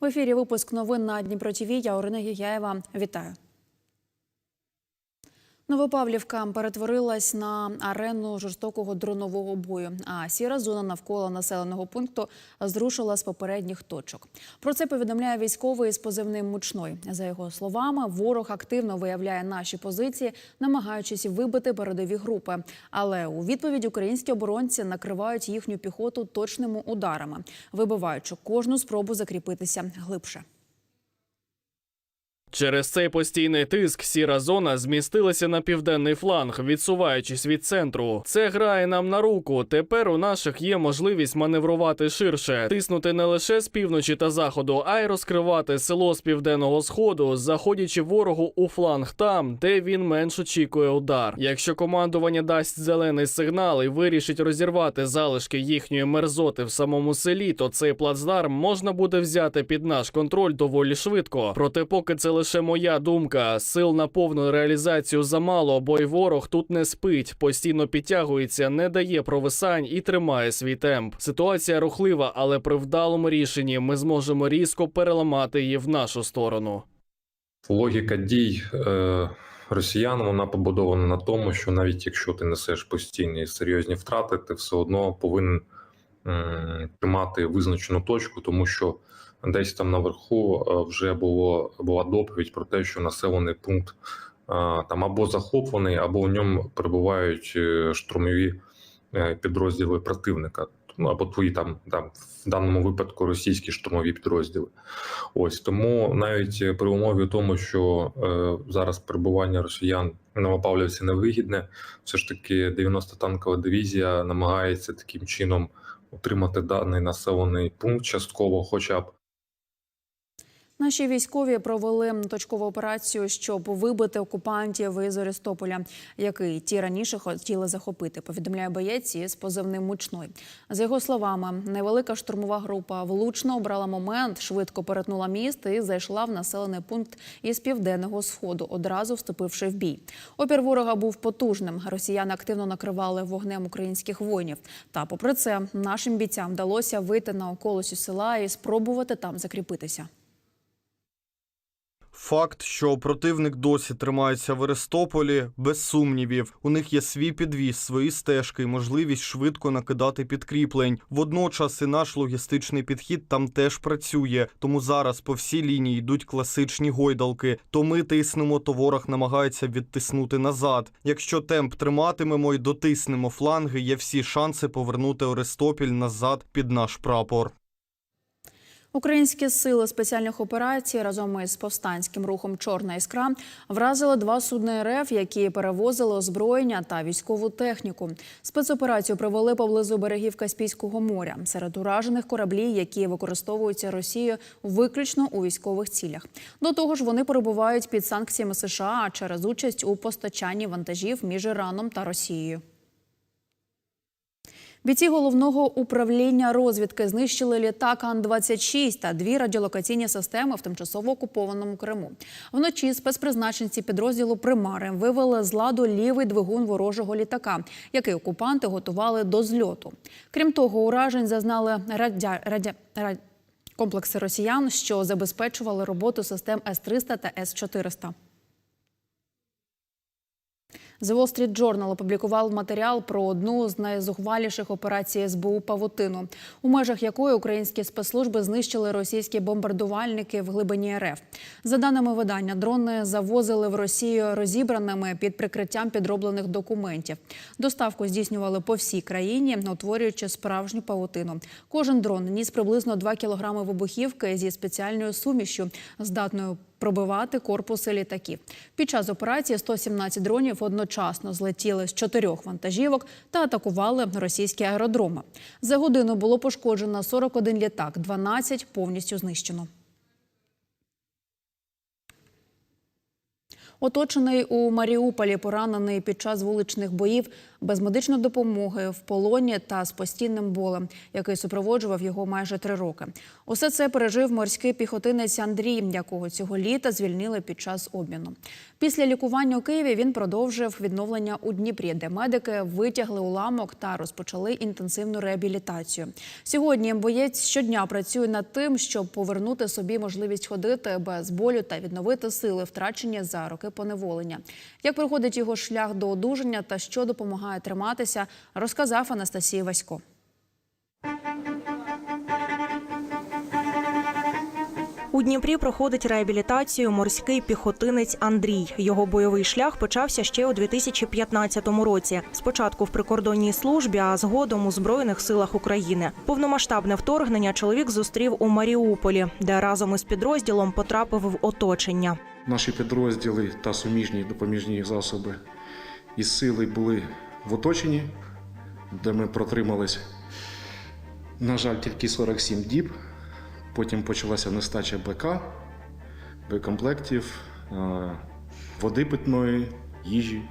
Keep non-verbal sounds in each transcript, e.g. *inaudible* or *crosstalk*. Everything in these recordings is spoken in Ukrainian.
В ефірі випуск новин на Дніпро ТВ. Я Орина Гігяєва. Вітаю. Новопавлівка перетворилась на арену жорстокого дронового бою. А сіра зона навколо населеного пункту зрушила з попередніх точок. Про це повідомляє військовий з позивним мучной. За його словами, ворог активно виявляє наші позиції, намагаючись вибити передові групи. Але у відповідь українські оборонці накривають їхню піхоту точними ударами, вибиваючи кожну спробу закріпитися глибше. Через цей постійний тиск сіра зона змістилася на південний фланг, відсуваючись від центру. Це грає нам на руку. Тепер у наших є можливість маневрувати ширше, тиснути не лише з півночі та заходу, а й розкривати село з південного сходу, заходячи ворогу у фланг там, де він менш очікує удар. Якщо командування дасть зелений сигнал і вирішить розірвати залишки їхньої мерзоти в самому селі, то цей плацдарм можна буде взяти під наш контроль доволі швидко. Проте, поки це лише моя думка, сил на повну реалізацію замало, бо й ворог тут не спить, постійно підтягується, не дає провисань і тримає свій темп. Ситуація рухлива, але при вдалому рішенні ми зможемо різко переламати її в нашу сторону. Логіка дій е, росіян вона побудована на тому, що навіть якщо ти несеш постійні серйозні втрати, ти все одно повинен м, тримати визначену точку, тому що десь там наверху е, вже було була доповідь про те, що населений пункт е, там або захоплений, або в ньому перебувають е, штурмові підрозділи противника. Ну або твої там, там в даному випадку російські штурмові підрозділи. Ось тому навіть при умові тому, що е, зараз перебування росіян в Новопавлівці невигідне, все ж таки 90 танкова дивізія намагається таким чином утримати даний населений пункт частково, хоча б Наші військові провели точкову операцію, щоб вибити окупантів із Орістополя, який ті раніше хотіли захопити. Повідомляє боєць із позивним мучной. За його словами, невелика штурмова група влучно обрала момент, швидко перетнула міст і зайшла в населений пункт із південного сходу, одразу вступивши в бій. Опір ворога був потужним. Росіяни активно накривали вогнем українських воїнів. Та, попри це, нашим бійцям вдалося вийти на околицю села і спробувати там закріпитися. Факт, що противник досі тримається в Арестополі, без сумнівів. У них є свій підвіз, свої стежки і можливість швидко накидати підкріплень. Водночас і наш логістичний підхід там теж працює. Тому зараз по всій лінії йдуть класичні гойдалки. То ми тиснемо, то ворог намагається відтиснути назад. Якщо темп триматимемо і дотиснемо фланги, є всі шанси повернути Орестопіль назад під наш прапор. Українські сили спеціальних операцій разом із повстанським рухом Чорна іскра вразили два судни РФ, які перевозили озброєння та військову техніку. Спецоперацію провели поблизу берегів Каспійського моря серед уражених кораблів, які використовуються Росією виключно у військових цілях. До того ж, вони перебувають під санкціями США через участь у постачанні вантажів між Іраном та Росією. Бійці головного управління розвідки знищили літак Ан-26 та дві радіолокаційні системи в тимчасово окупованому Криму. Вночі спецпризначенці підрозділу Примари вивели з ладу лівий двигун ворожого літака, який окупанти готували до зльоту. Крім того, уражень зазнали радя... Радя... Радя... комплекси росіян, що забезпечували роботу систем С-300 та С-400. The Wall Street Journal опублікував матеріал про одну з найзухваліших операцій СБУ Павутину, у межах якої українські спецслужби знищили російські бомбардувальники в глибині РФ. За даними видання, дрони завозили в Росію розібраними під прикриттям підроблених документів. Доставку здійснювали по всій країні, утворюючи справжню павутину. Кожен дрон ніс приблизно 2 кілограми вибухівки зі спеціальною сумішю, здатною пробивати корпуси літаків. Під час операції 117 дронів одночасно злетіли з чотирьох вантажівок та атакували російські аеродроми. За годину було пошкоджено 41 літак, 12 повністю знищено. Оточений у Маріуполі, поранений під час вуличних боїв без медичної допомоги в полоні та з постійним болем, який супроводжував його майже три роки. Усе це пережив морський піхотинець Андрій, якого цього літа звільнили під час обміну. Після лікування у Києві він продовжив відновлення у Дніпрі, де медики витягли уламок та розпочали інтенсивну реабілітацію. Сьогодні боєць щодня працює над тим, щоб повернути собі можливість ходити без болю та відновити сили, втрачені за роки поневолення. Як проходить його шлях до одужання та що допомагає триматися, розказав Анастасія Васько. У Дніпрі проходить реабілітацію морський піхотинець Андрій. Його бойовий шлях почався ще у 2015 році. Спочатку в прикордонній службі, а згодом у збройних силах України. Повномасштабне вторгнення чоловік зустрів у Маріуполі, де разом із підрозділом потрапив в оточення. Наші підрозділи та суміжні допоміжні засоби і сили були в оточенні, де ми протримались, на жаль, тільки 47 діб. Потім почалася нестача БК, боєкомплектів, е, води питної, їжі.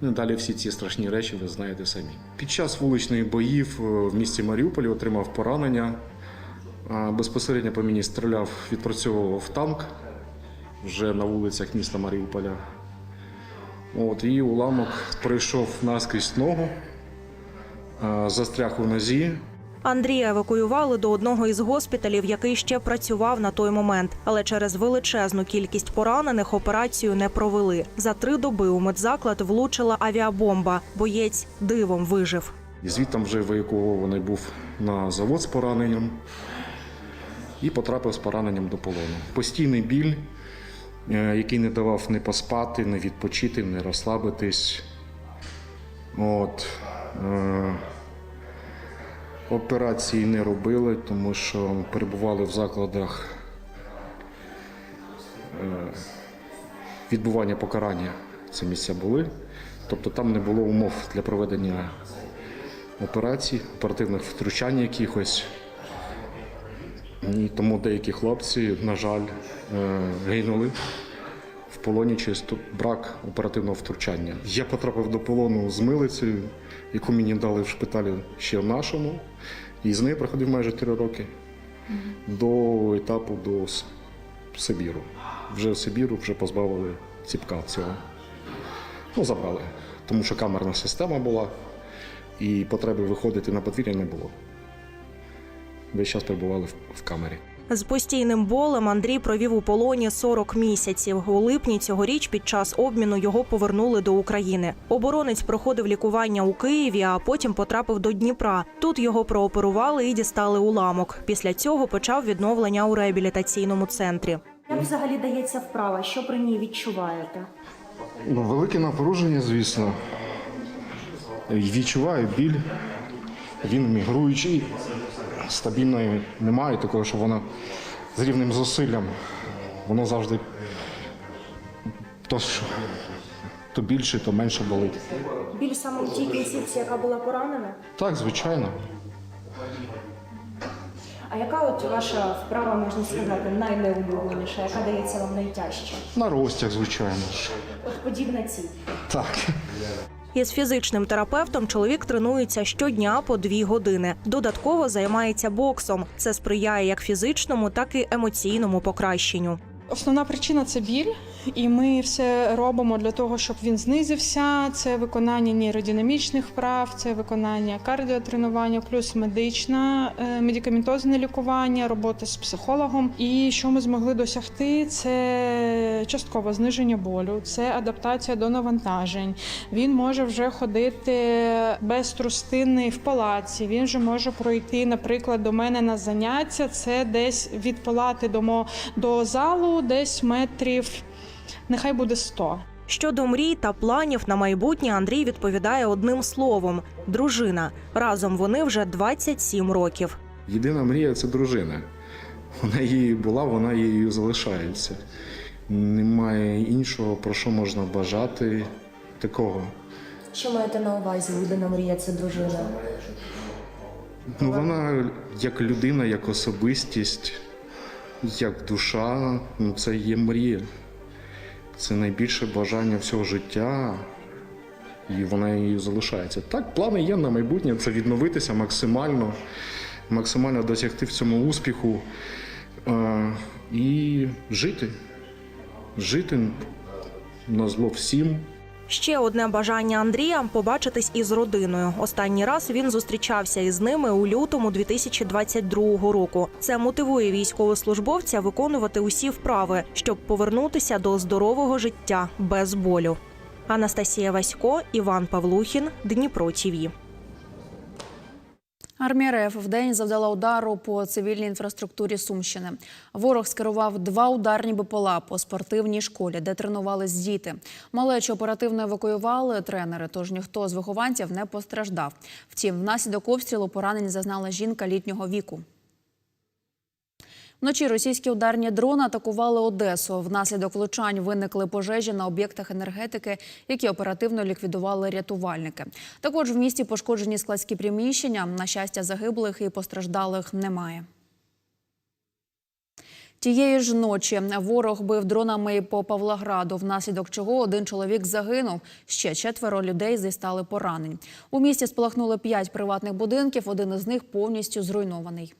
Ну, далі всі ці страшні речі ви знаєте самі. Під час вуличних боїв е, в місті Маріуполі отримав поранення. Е, Безпосередньо по мені стріляв, відпрацьовував танк вже на вулицях міста Маріуполя. От, і уламок пройшов наскрізь ногу, застряг у нозі. Андрія евакуювали до одного із госпіталів, який ще працював на той момент. Але через величезну кількість поранених операцію не провели. За три доби у медзаклад влучила авіабомба. Боєць дивом вижив. І звідтам вже евакуований був на завод з пораненням і потрапив з пораненням до полону. Постійний біль, який не давав не поспати, не відпочити, не розслабитись. От. Е, Операції не робили, тому що перебували в закладах е, відбування покарання. Це місця були. Тобто там не було умов для проведення операцій, оперативних втручань якихось. І тому деякі хлопці, на жаль, е, гинули в полоні через брак оперативного втручання. Я потрапив до полону з милицею, яку мені дали в шпиталі ще в нашому. І з нею проходив майже три роки до етапу до Сибіру. Вже в Сибіру вже позбавили ціпка цього. Ну, забрали, тому що камерна система була, і потреби виходити на подвір'я не було. Весь час перебували в, камері. З постійним болем Андрій провів у полоні 40 місяців. У липні цьогоріч під час обміну його повернули до України. Оборонець проходив лікування у Києві, а потім потрапив до Дніпра. Тут його прооперували і дістали уламок. Після цього почав відновлення у реабілітаційному центрі. Як взагалі дається вправа? Що при ній відчуваєте? Ну, велике напруження, звісно. Відчуваю біль. Він мігруючий, стабільної немає, такого, що воно з рівним зусиллям. Воно завжди то, що- то більше, то менше болить. Біль саме в тій кінцівці, яка була поранена? Так, звичайно. А яка от ваша вправа, можна сказати, найнеулюбленіша, яка дається вам найтяжче? На розтяг, звичайно. От подібна цій. Так. Із фізичним терапевтом чоловік тренується щодня по дві години. Додатково займається боксом. Це сприяє як фізичному, так і емоційному покращенню. Основна причина це біль, і ми все робимо для того, щоб він знизився. Це виконання нейродинамічних вправ, це виконання кардіотренування, плюс медичне, е, медикаментозне лікування, робота з психологом. І що ми змогли досягти, це часткове зниження болю, це адаптація до навантажень. Він може вже ходити без трустини в палаці. Він вже може пройти, наприклад, до мене на заняття. Це десь від палати до, мо- десь метрів, нехай буде 100. Щодо мрій та планів на майбутнє Андрій відповідає одним словом: дружина. Разом вони вже 27 років. Єдина мрія це дружина. Вона її була, вона її залишається. Немає іншого, про що можна бажати такого. Що маєте на увазі? Єдина мрія це дружина. Ну, вона як людина, як особистість, як душа, ну це є мрія. Це найбільше бажання всього життя. і вона і залишається. Так, плани є на майбутнє це відновитися максимально, максимально досягти в цьому успіху е, і жити. Жити на зло всім. Ще одне бажання Андрія побачитись із родиною. Останній раз він зустрічався із ними у лютому 2022 року. Це мотивує військовослужбовця виконувати усі вправи, щоб повернутися до здорового життя без болю. Анастасія Васько, Іван Павлухін, Дніпро ТІВІ. Армія РФ вдень завдала удару по цивільній інфраструктурі Сумщини. Ворог скерував два ударні БПЛА по спортивній школі, де тренувались діти. Малечі оперативно евакуювали тренери, тож ніхто з вихованців не постраждав. Втім, внаслідок обстрілу поранень зазнала жінка літнього віку. Вночі російські ударні дрони атакували Одесу. Внаслідок влучань виникли пожежі на об'єктах енергетики, які оперативно ліквідували рятувальники. Також в місті пошкоджені складські приміщення. На щастя, загиблих і постраждалих немає. Тієї ж ночі ворог бив дронами по Павлограду, внаслідок чого один чоловік загинув. Ще четверо людей зістали поранень. У місті спалахнули п'ять приватних будинків. Один із них повністю зруйнований.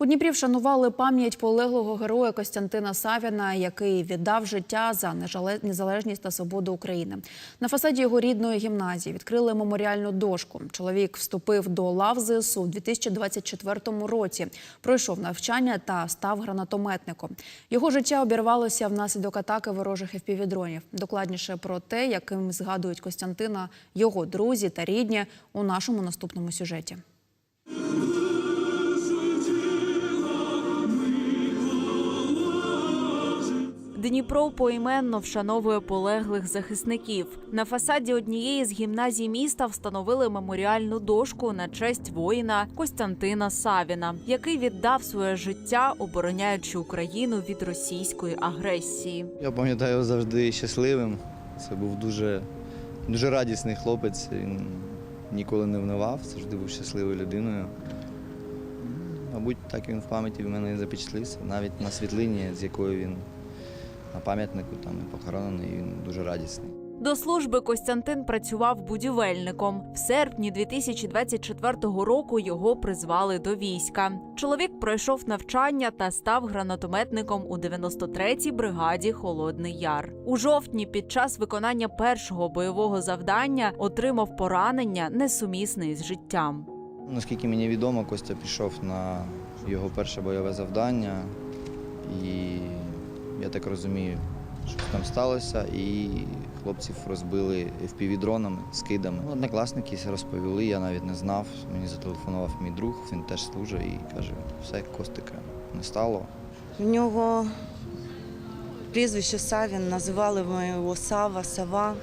У Дніпрі вшанували пам'ять полеглого героя Костянтина Савіна, який віддав життя за незалежність та свободу України. На фасаді його рідної гімназії відкрили меморіальну дошку. Чоловік вступив до лав ЗСУ в 2024 році. Пройшов навчання та став гранатометником. Його життя обірвалося внаслідок атаки ворожих FPV-дронів. Докладніше про те, яким згадують Костянтина його друзі та рідні у нашому наступному сюжеті. Дніпро поіменно вшановує полеглих захисників. На фасаді однієї з гімназій міста встановили меморіальну дошку на честь воїна Костянтина Савіна, який віддав своє життя, обороняючи Україну від російської агресії. Я пам'ятаю завжди щасливим. Це був дуже, дуже радісний хлопець. Він ніколи не внивав, завжди був щасливою людиною. Мабуть, так він в пам'яті в мене і запечатлився. Навіть на світлині, з якою він на пам'ятнику там і похоронений, він дуже радісний. До служби Костянтин працював будівельником. В серпні 2024 року його призвали до війська. Чоловік пройшов навчання та став гранатометником у 93-й бригаді Холодний Яр. У жовтні під час виконання першого бойового завдання отримав поранення несумісне із життям. Наскільки мені відомо, Костя пішов на його перше бойове завдання, і я так розумію, що там сталося, і хлопців розбили FPV-дронами, скидами. Однокласники розповіли, я навіть не знав. Мені зателефонував мій друг, він теж служить і каже, все, Костика не стало. В нього прізвище Савін, називали ми його Сава, Сава.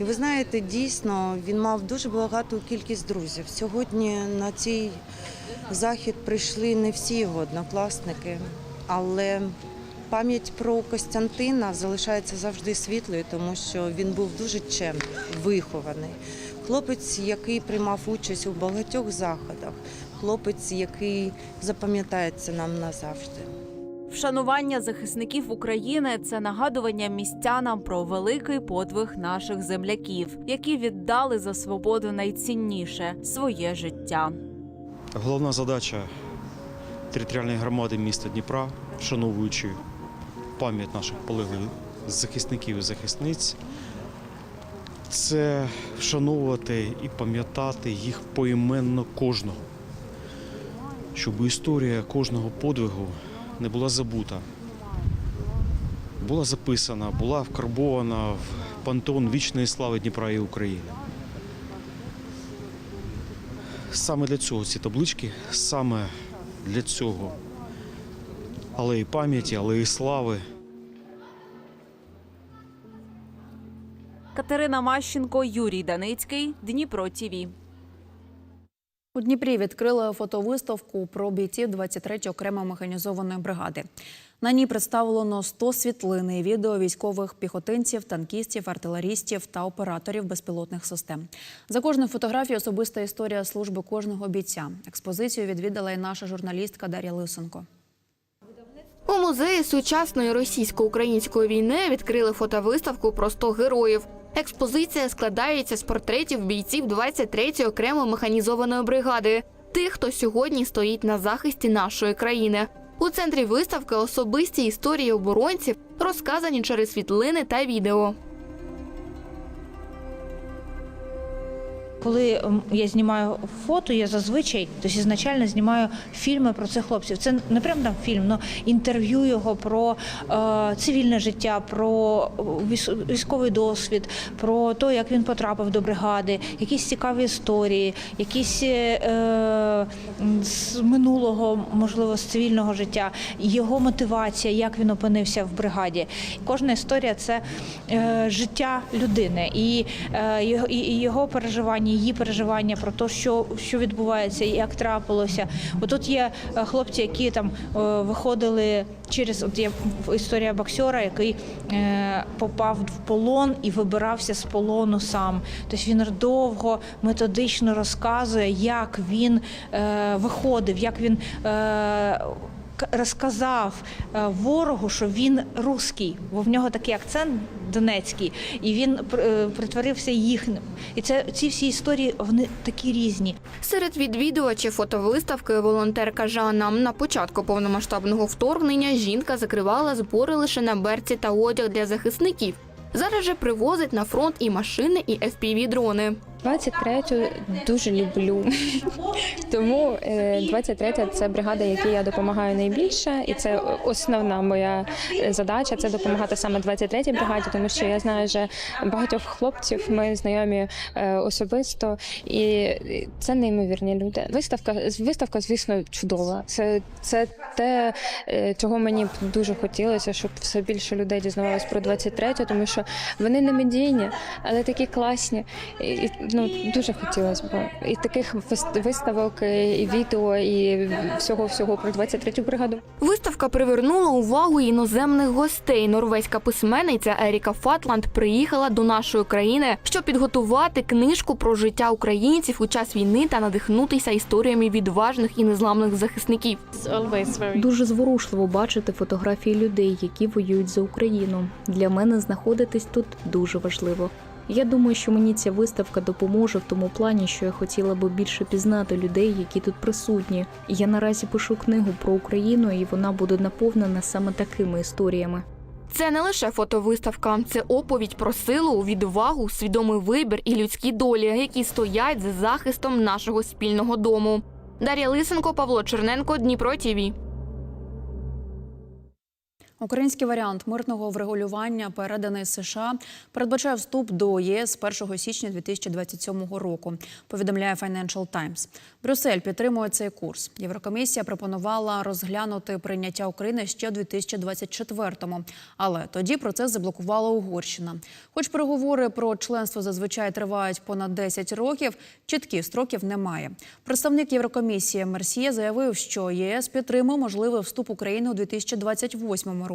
І ви знаєте, дійсно він мав дуже багату кількість друзів. Сьогодні на цей захід прийшли не всі його однокласники, але пам'ять про Костянтина залишається завжди світлою, тому що він був дуже чемний, вихований. Хлопець, який приймав участь у багатьох заходах, хлопець, який запам'ятається нам назавжди. Вшанування захисників України це нагадування містянам про великий подвиг наших земляків, які віддали за свободу найцінніше своє життя. Головна задача територіальної громади міста Дніпра, вшановуючи пам'ять наших полеглих захисників і захисниць, це вшановувати і пам'ятати їх поіменно кожного, щоб історія кожного подвигу не була забута, була записана, була вкарбована в пантеон вічної слави Дніпра і України. Саме для цього ці таблички, саме для цього алеї пам'яті, алеї слави. Катерина Мащенко, Юрій Даницький, Дніпро ТІВІ. У Дніпрі відкрили фотовиставку про бійців 23-ї окремої механізованої бригади. На ній представлено 100 світлин і відео військових піхотинців, танкістів, артилерістів та операторів безпілотних систем. За кожну фотографію особиста історія служби кожного бійця. Експозицію відвідала і наша журналістка Дар'я Лисенко. У музеї сучасної російсько-української війни відкрили фотовиставку про 100 героїв. Експозиція складається з портретів бійців 23-ї окремо механізованої бригади, тих, хто сьогодні стоїть на захисті нашої країни. У центрі виставки особисті історії оборонців, розказані через світлини та відео. Коли я знімаю фото, я зазвичай тобто ізначально знімаю фільми про цих хлопців. Це не прям там фільм, але інтерв'ю його про е, цивільне життя, про військовий досвід, про те, як він потрапив до бригади, якісь цікаві історії, якісь е, з минулого, можливо, з цивільного життя, його мотивація, як він опинився в бригаді. Кожна історія це е, життя людини і, е, і його переживання, її переживання про те, що, що відбувається, як трапилося. Отут є е, хлопці, які там е, виходили через от є історія боксера, який е, попав в полон і вибирався з полону сам. Тобто він довго методично розказує, як він виходив, як він. Розказав е, ворогу, що він русський, бо в нього такий акцент донецький, і він е, притворився їхнім. І це ці всі історії вони такі різні. Серед відвідувачів фотовиставки волонтерка Жанна на початку повномасштабного вторгнення жінка закривала збори лише на берці та одяг для захисників. Зараз же привозить на фронт і машини, і fpv дрони 23-ю дуже люблю. *laughs* Тому е, 23-я – це бригада, якій я допомагаю найбільше, і це основна моя е, задача це допомагати саме 23-й бригаді, тому що я знаю вже багатьох хлопців. Ми знайомі е, особисто, і це неймовірні люди. Виставка виставка, звісно, чудова. Це, це те, е, чого мені б дуже хотілося, щоб все більше людей дізнавалось про 23-ю, тому що вони не медійні, але такі класні. І, ну дуже хотілося б. І таких вис- виставок, і, і відео, і всього всього про 23-ю бригаду. Виставка привернула увагу іноземних гостей. Норвезька письменниця Еріка Фатланд приїхала до нашої країни, щоб підготувати книжку про життя українців у час війни та надихнутися історіями відважних і незламних захисників. Дуже зворушливо бачити фотографії людей, які воюють за Україну. Для мене знаходитись тут дуже важливо. Я думаю, що мені ця виставка допоможе в тому плані, що я хотіла би більше пізнати людей, які тут присутні. Я наразі пишу книгу про Україну, і вона буде наповнена саме такими історіями. Це не лише фотовиставка, це оповідь про силу, відвагу, свідомий вибір і людські долі, які стоять за захистом нашого спільного дому. Дар'я Лисенко, Павло Черненко, Дніпро ТІВІ. Український варіант мирного врегулювання, переданий США, передбачає вступ до ЄС з 1 січня 2027 року. Повідомляє Financial Times. Брюссель підтримує цей курс. Єврокомісія пропонувала розглянути прийняття України ще у 2024-му, але тоді процес заблокувала Угорщина. Хоч переговори про членство зазвичай тривають понад 10 років, чітких строків немає. Представник Єврокомісії Мерсьє заявив, що ЄС підтримує можливий вступ України у 2028 році.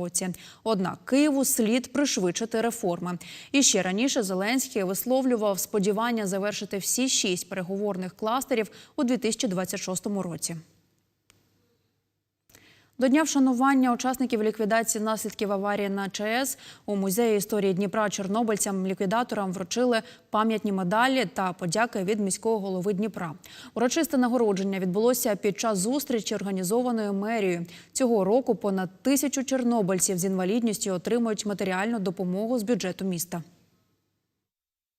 Однак Києву слід пришвидшити реформи. І ще раніше Зеленський висловлював сподівання завершити всі шість переговорних кластерів у 2026 році. До дня вшанування учасників ліквідації наслідків аварії на ЧАЕС у музеї історії Дніпра чорнобильцям-ліквідаторам вручили пам'ятні медалі та подяки від міського голови Дніпра. Урочисте нагородження відбулося під час зустрічі, організованої мерією. Цього року понад тисячу чорнобильців з інвалідністю отримують матеріальну допомогу з бюджету міста.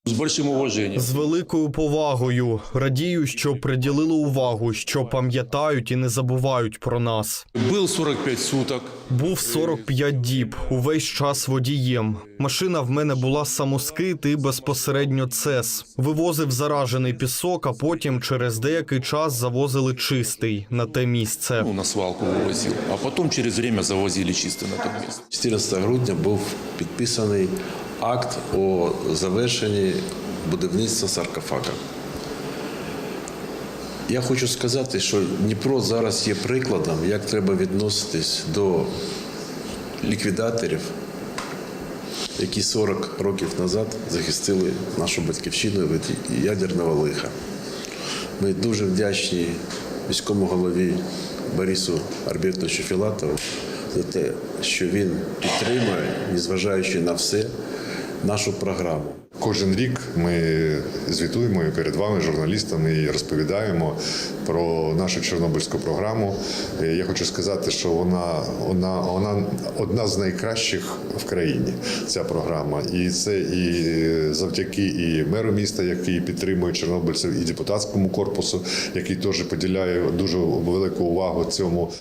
З большим уваженням. З великою повагою радію, що приділили увагу, що пам'ятають і не забувають про нас. Був 45 суток. Був 45 діб, увесь час водієм. Машина в мене була самоскит і безпосередньо цес. Вивозив заражений пісок, а потім через деякий час завозили чистий на те місце. Ну, на свалку вивозив, а потім через время завозили чисто на те місце. 14 грудня був підписаний акт о завершенні будівництва саркофага. Я хочу сказати, що Дніпро зараз є прикладом, як треба відноситись до ліквідаторів, які 40 років назад захистили нашу батьківщину від ядерного лиха. Ми дуже вдячні міському голові Борису Арбітовичу Філатову за те, що він підтримує, незважаючи на все, нашу програму. Кожен рік ми звітуємо і перед вами, журналістами, і розповідаємо про нашу чорнобильську програму. Е, Я хочу сказати, що вона, вона, вона одна з найкращих в країні. Ця програма, і це і завдяки і меру міста, який підтримує чорнобильців, і депутатському корпусу, який теж поділяє дуже велику увагу цьому.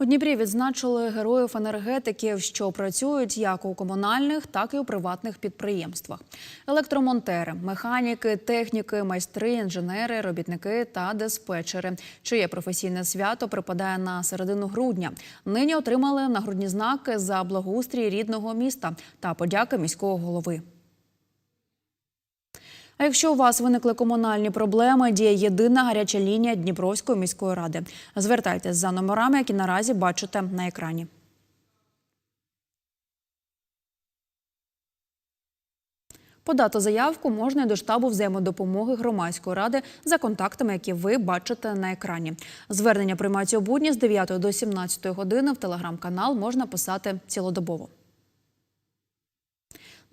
У Дніпрі відзначили героїв енергетиків, що працюють як у комунальних, так і у приватних підприємствах. Електромонтери, механіки, техніки, майстри, інженери, робітники та диспетчери, чиє професійне свято припадає на середину грудня. Нині отримали нагрудні знаки за благоустрій рідного міста та подяки міського голови. А якщо у вас виникли комунальні проблеми, діє єдина гаряча лінія Дніпровської міської ради. Звертайтесь за номерами, які наразі бачите на екрані. Подати заявку можна і до штабу взаємодопомоги громадської ради за контактами, які ви бачите на екрані. Звернення приймаються у будні з 9 до 17 години. В телеграм-канал можна писати цілодобово.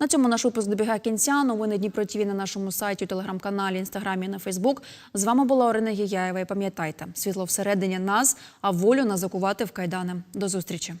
На цьому наш випуск добігає кінця. Новини Дніпро ТВ на нашому сайті, телеграм-каналі, інстаграмі на Фейсбук. З вами була Орина Гіяєва. І пам'ятайте, світло всередині нас, а волю назакувати в кайдани. До зустрічі.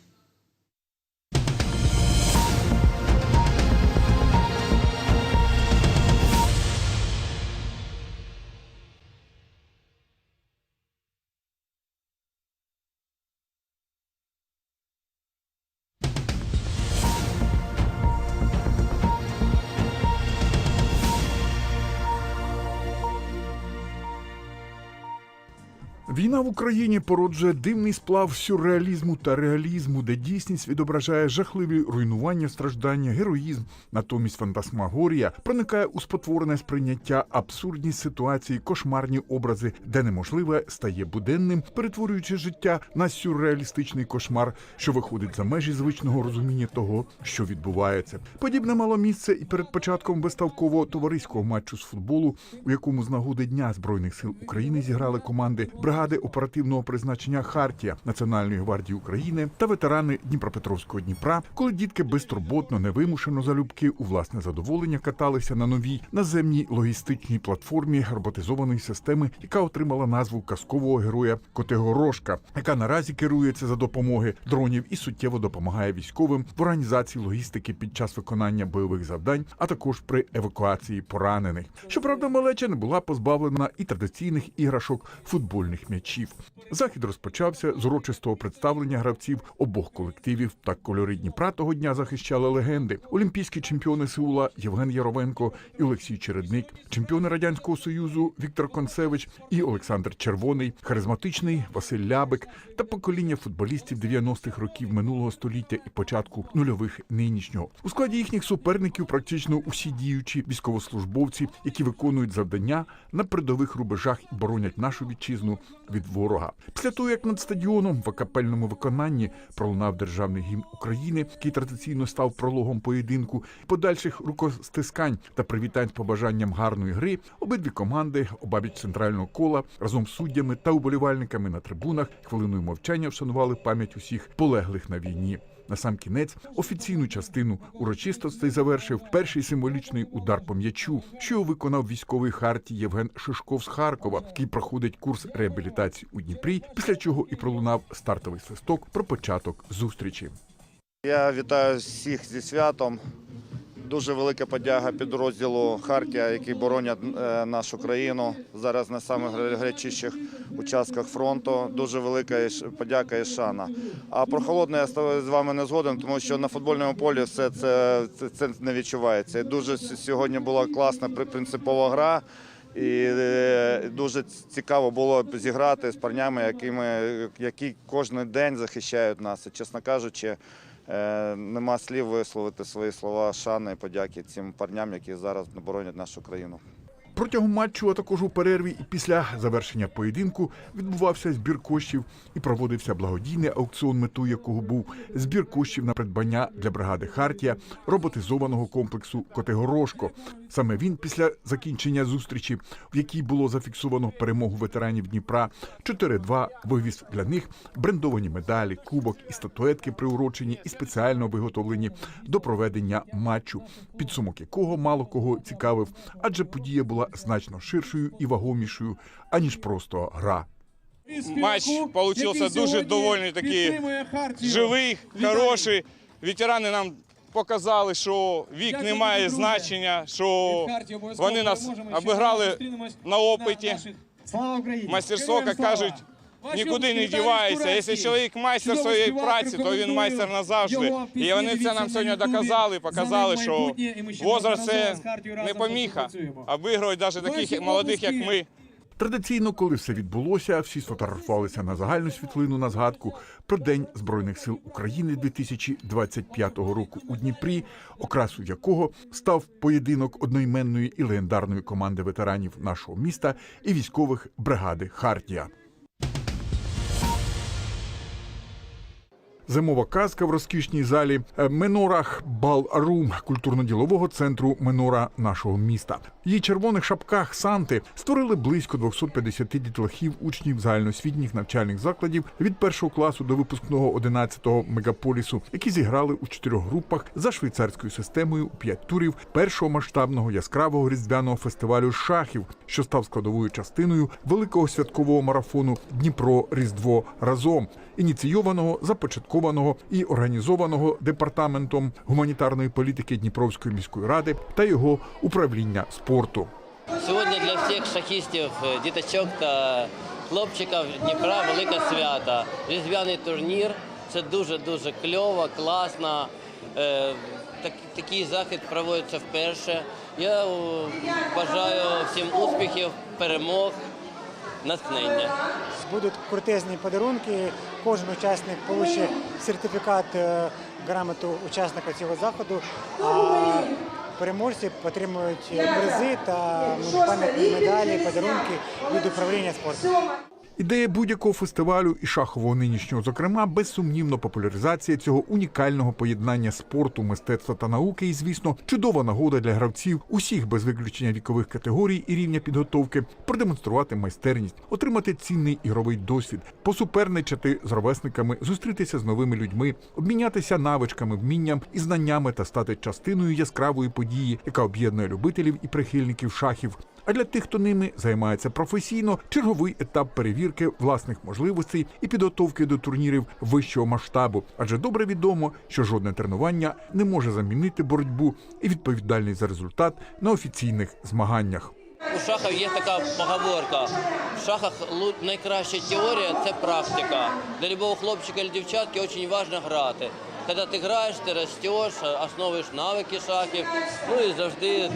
Війна в Україні породжує дивний сплав сюрреалізму та реалізму, де дійсність відображає жахливі руйнування, страждання, героїзм. Натомість фантасмагорія проникає у спотворене сприйняття, абсурдність ситуації, кошмарні образи, де неможливе стає буденним, перетворюючи життя на сюрреалістичний кошмар, що виходить за межі звичного розуміння того, що відбувається. Подібне мало місце і перед початком виставкового товариського матчу з футболу, у якому з нагоди Дня збройних сил України зіграли команди бригади оперативного призначення Хартія Національної гвардії України та ветерани Дніпропетровського Дніпра, коли дітки безтурботно, невимушено залюбки у власне задоволення каталися на новій наземній логістичній платформі роботизованої системи, яка отримала назву казкового героя Котигорошка, яка наразі керується за допомоги дронів і суттєво допомагає військовим в організації логістики під час виконання бойових завдань, а також при евакуації поранених. Щоправда, малеча не була позбавлена і традиційних іграшок футбольних м'ячів. Захід розпочався з урочистого представлення гравців обох колективів. Так кольори Дніпра того дня захищали легенди. Олімпійські чемпіони Сеула Євген Яровенко і Олексій Чередник, чемпіони радянського союзу Віктор Концевич і Олександр Червоний, харизматичний Василь Лябик та покоління футболістів 90-х років минулого століття і початку нульових нинішнього. У складі їхніх суперників практично усі діючі військовослужбовці, які виконують завдання на передових рубежах і боронять нашу вітчизну від ворога. Після того, як над стадіоном в акапельному виконанні пролунав державний гімн України, який традиційно став прологом поєдинку, подальших рукостискань та привітань з побажанням гарної гри, обидві команди обабіч центрального кола разом з суддями та уболівальниками на трибунах хвилиною мовчання вшанували пам'ять усіх полеглих на війні. На сам кінець офіційну частину урочистостей завершив перший символічний удар по м'ячу, що виконав військовий харті Євген Шишков з Харкова, який проходить курс реабілітації у Дніпрі, після чого і пролунав стартовий свисток про початок зустрічі. Я вітаю всіх зі святом. Дуже велика подяга підрозділу Хартія, який боронять е, нашу країну зараз на самих гарячіших участках фронту. Дуже велика подяка і шана. А про холодне я з вами не згоден, тому що на футбольному полі все це, це, це не відчувається. І дуже сьогодні була класна принципова гра. І е, дуже цікаво було зіграти з парнями, якими, які кожен день захищають нас. Чесно кажучи, нема слів висловити свої слова шани і подяки цим парням, які зараз боронять нашу країну. Протягом матчу, а також у перерві і після завершення поєдинку відбувався збір коштів і проводився благодійний аукціон, метою якого був збір коштів на придбання для бригади Хартія роботизованого комплексу Котигорошко. Саме він після закінчення зустрічі, в якій було зафіксовано перемогу ветеранів Дніпра, 4-2 вивіз для них брендовані медалі, кубок і статуетки приурочені і спеціально виготовлені до проведення матчу, підсумок якого мало кого цікавив, адже подія була значно ширшою і вагомішою, аніж просто гра. Матч получився дуже доволі такий живий, хороший. Ветерани нам показали, що вік не має значення, що вони нас обіграли на опиті. Мастерство, як кажуть, нікуди не дівається. Якщо чоловік майстер своєї праці, то він майстер назавжди. І вони це нам сьогодні доказали, показали, що возраст це не поміха, а виграють навіть таких молодих, як ми. Традиційно, коли все відбулося, всі сфотографувалися на загальну світлину на згадку про День Збройних сил України 2025 року у Дніпрі, окрасу якого став поєдинок одноіменної і легендарної команди ветеранів нашого міста і військових бригади Хартія. Зимова казка в розкішній залі е, Менорах Балрум культурно-ділового центру Менора нашого міста. Її червоних шапках Санти створили близько 250 дітлахів учнів загальноосвітніх навчальних закладів від першого класу до випускного 11-го мегаполісу, які зіграли у чотирьох групах за швейцарською системою у п'ять турів першого масштабного яскравого різдвяного фестивалю шахів, що став складовою частиною великого святкового марафону Дніпро Різдво разом, ініційованого, започаткованого і організованого департаментом гуманітарної політики Дніпровської міської ради та його управління спорту. Сьогодні для всіх шахістів, е, діточок та хлопчиків Дніпра велике свято. Різдвяний турнір. Це дуже-дуже кльово, класно. Е, так- такий захід проводиться вперше. Я е, бажаю всім успіхів, перемог, натхнення. Будуть крутезні подарунки. Кожен учасник отримає сертифікат, е, грамоту учасника цього заходу. А переможці отримують призи та пам'ятні медалі, подарунки від управління спорту. Ідея будь-якого фестивалю і шахового нинішнього, зокрема, безсумнівно популяризація цього унікального поєднання спорту, мистецтва та науки, і звісно, чудова нагода для гравців усіх без виключення вікових категорій і рівня підготовки продемонструвати майстерність, отримати цінний ігровий досвід, посуперничати з ровесниками, зустрітися з новими людьми, обмінятися навичками, вмінням і знаннями та стати частиною яскравої події, яка об'єднує любителів і прихильників шахів. А для тих, хто ними займається професійно, черговий етап перевірки власних можливостей і підготовки до турнірів вищого масштабу. Адже добре відомо, що жодне тренування не може замінити боротьбу і відповідальність за результат на офіційних змаганнях. У шахах є така поговорка. В шахах найкраща теорія це практика. Для любого хлопчика чи дівчатки дуже важливо грати. Коли ти граєш, ти ростеш, основуєш навики шахів. Ну і завжди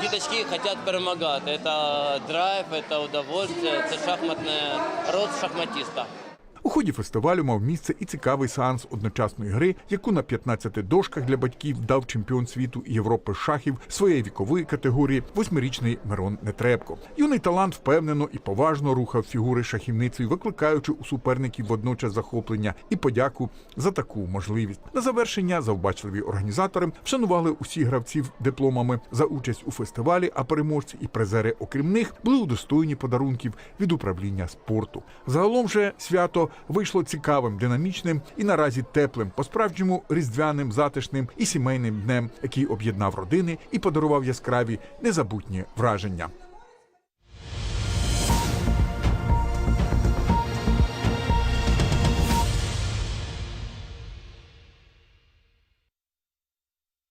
діточки хочуть перемагати. Це драйв, це удовольствие, це шахматне род шахматиста. У ході фестивалю мав місце і цікавий сеанс одночасної гри, яку на 15 дошках для батьків дав чемпіон світу Європи шахів своєї вікової категорії восьмирічний Мирон Нетребко. Юний талант впевнено і поважно рухав фігури шахівницею, викликаючи у суперників водночас захоплення і подяку за таку можливість. На завершення завбачливі організатори вшанували усіх гравців дипломами за участь у фестивалі, а переможці і призери, окрім них, були удостоєні подарунків від управління спорту. Загалом же свято вийшло цікавим, динамічним і наразі теплим, по-справжньому різдвяним, затишним і сімейним днем, який об'єднав родини і подарував яскраві незабутні враження.